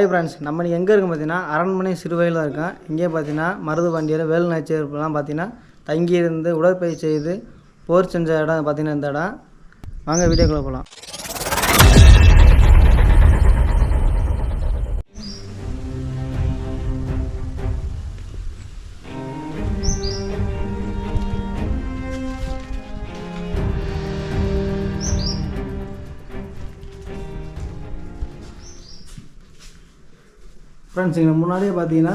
Hi friends நம்ம எங்கே இருக்கோம் பார்த்தீங்கன்னா அரண்மனை சிறுவையில் தான் இருக்கோம். இங்கே பார்த்தீங்கன்னா மருது பாண்டியர் வேலு நாச்சியர்லாம் பார்த்தீங்கன்னா தங்கியிருந்து உடற்பயிற்சி செய்து போர் செஞ்ச இடம் பார்த்தீங்கன்னா இந்த இடம். வாங்க வீடியோக்குள்ளே போகலாம் ஃப்ரெண்ட்ஸ் இங்கே முன்னாடியே பார்த்தீங்கன்னா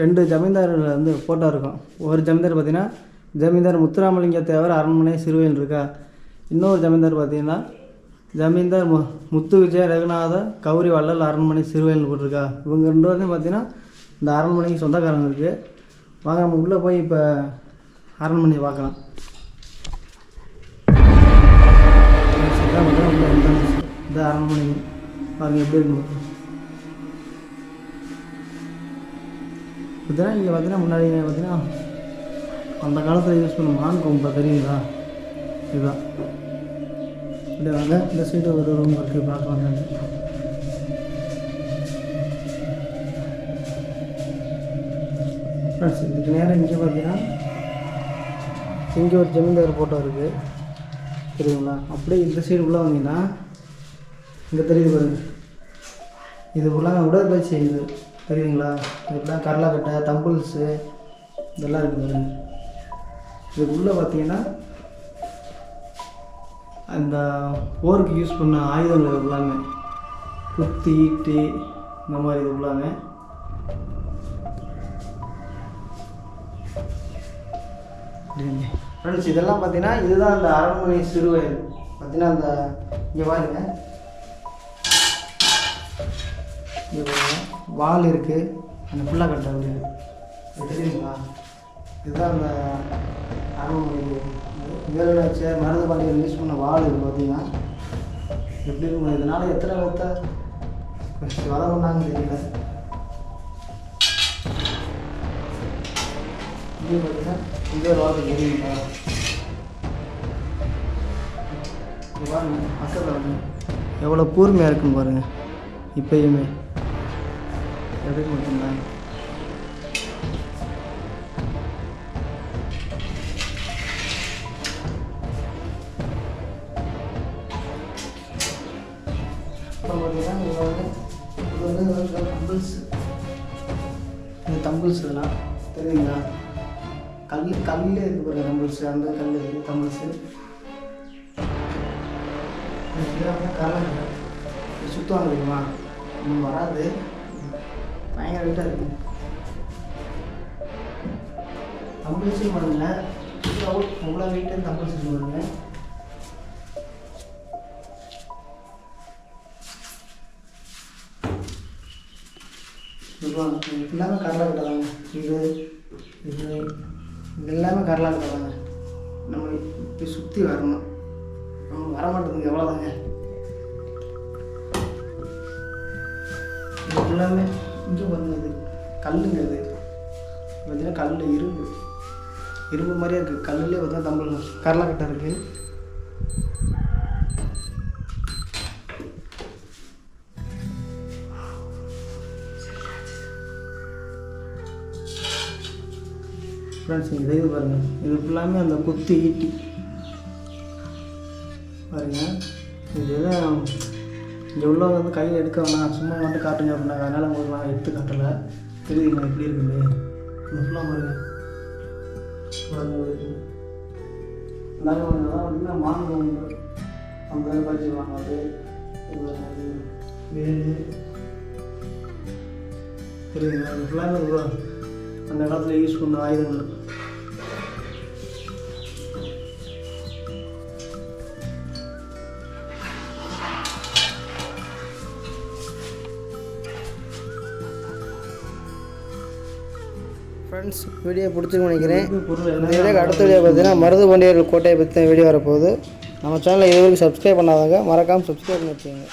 ரெண்டு ஜமீன்தார்கள் வந்து ஃபோட்டோ இருக்கும். ஒரு ஜமீன்தார் பார்த்தீங்கன்னா ஜமீன்தார் முத்துராமலிங்க தேவர் அரண்மனை சிறுவையில் இருக்கா? இன்னொரு ஜமீன்தார் பார்த்தீங்கன்னா ஜமீன்தார் மு முத்து விஜய ரகுநாத கௌரி வள்ளல் அரண்மனை சிறுவையில் போட்டிருக்கா இவங்க ரெண்டு பேரும் பார்த்தீங்கன்னா இந்த அரண்மனைக்கு சொந்தக்காரங்க இருக்குது வாங்க நம்ம உள்ளே போய் இப்போ அரண்மனையை பார்க்கலாம். இந்த அரண்மனை பாருங்கள் எப்படி இருக்கு. பார்த்தீங்கன்னா இங்கே பார்த்தீங்கன்னா முன்னாடி பார்த்தீங்கன்னா அந்த காலத்தில் யூஸ் பண்ண மான் கொம்பை தெரியுங்களா இதுதான். இப்படி வாங்க இந்த சைடு ஒரு ரூம் இருக்குது பார்க்கலாம் ஃப்ரெண்ட்ஸ் இதுக்கு நேரம் இங்கே பார்த்தீங்கன்னா இங்கே ஒரு ஜமீன்தார் ஃபோட்டோ இருக்குது தெரியுங்களா? அப்படியே இந்த சைடு உள்ளே வந்தீங்கன்னா இங்கே தெரியுது பாருங்க. இது ஃபுல்லாக உடற்பயிற்சி செய்யுது தெரியுங்களா இதுக்கெல்லாம் கடலக்கட்டை தம்பிள்ஸு இதெல்லாம் இருக்குது பாருங்க. இதுக்குள்ளே பார்த்தீங்கன்னா அந்த போருக்கு யூஸ் பண்ண ஆயுதங்கள் இது குத்தி ஈட்டி இந்த மாதிரி இது ஃபுல்லாமே ஃப்ரெண்ட்ஸ் இதெல்லாம் பார்த்தீங்கன்னா இதுதான் அந்த அரண்மனை சிறுவயல். பார்த்தீங்கன்னா அந்த இங்கே பாருங்கள் வால் இருக்குது அந்த ஃபுல்லாக கட்ட முடியாது இது தெரியுங்களா? இதுதான் அந்த அரண்மனை வேலுநாச்ச மருது பாண்டியர் யூஸ் பண்ண வால் இது பார்த்தீங்கன்னா எப்படி இருக்கும் இதனால் எத்தனை பேர்த்த வர பண்ணாங்கன்னு தெரியல. இது பார்த்தீங்கன்னா இங்கே வால் தெரியுங்களா? இங்க பாருங்க எவ்வளோ கூர்மையாக இருக்குன்னு பாருங்கள் இப்பயுமே. எப்படி மட்டும்தா அப்புறம் பார்த்தீங்கன்னா இது வந்து இந்த தம்பிள்ஸ் இதெல்லாம் தெரியுங்களா? கல் கல் இருக்கு பாருங்க தம்பிள்ஸ் அந்த கல் இருக்குது தம்பிள்ஸு சுத்தம் தெரியுமா இன்னும் வராது. பயங்கர வீட்டாக இருக்கு. கம்பல்சரி பண்ணல எவ்வளோ வெயிட்டு கம்பல்சரி பண்ணுங்க எல்லாமே கடலை கடை தாங்க. இது இது எல்லாமே கடலை கடை நம்ம இப்படி சுற்றி வரணும். நம்ம வர மாட்டேங்குது எவ்வளோதாங்க எல்லாமே இங்கே பாருங்க இது கல்லுங்க இது பார்த்தீங்கன்னா கல் இரும்பு. இரும்பு மாதிரியே இருக்குது கல்லுலேயே பார்த்தா தம்பல் கரலாக்கட்டை இருக்குது ஃப்ரெண்ட்ஸ் இந்த இது பாருங்கள் இது ஃபுல்லாமே அந்த குத்து ஈட்டி. பாருங்கள் இது தான் இங்கே உள்ளவங்க வந்து கையில் எடுக்க வேணாம். சும்மா மட்டும் காட்டுங்க அப்படின்னாங்க. அதனால் உங்களுக்கு நான் எடுத்து காட்டலை. தெரியுதுங்களா எப்படி இருக்குது இந்த ஃபுல்லாக பாருங்க பாருங்க ஒரு எல்லாரும் வந்து மாநிலம் அந்த பறிச்சு வாங்காது வேலு. தெரியுங்களா ஃபுல்லாக அந்த காலத்தில் யூஸ் பண்ண ஆயுதங்கள். ஃப்ரெண்ட்ஸ் வீடியோ பிடிச்சிருக்குன்னு நினைக்கிறேன். இந்த அடுத்த வீடியோ பார்த்தீங்கன்னா மருது பாண்டியர் கோட்டையை பற்றி வீடியோ வரப்போகுது. நம்ம சேனலை இது வரைக்கும் சப்ஸ்கிரைப் பண்ணாதவங்க மறக்காமல் சப்ஸ்கிரைப் பண்ணி வச்சுக்கோங்க.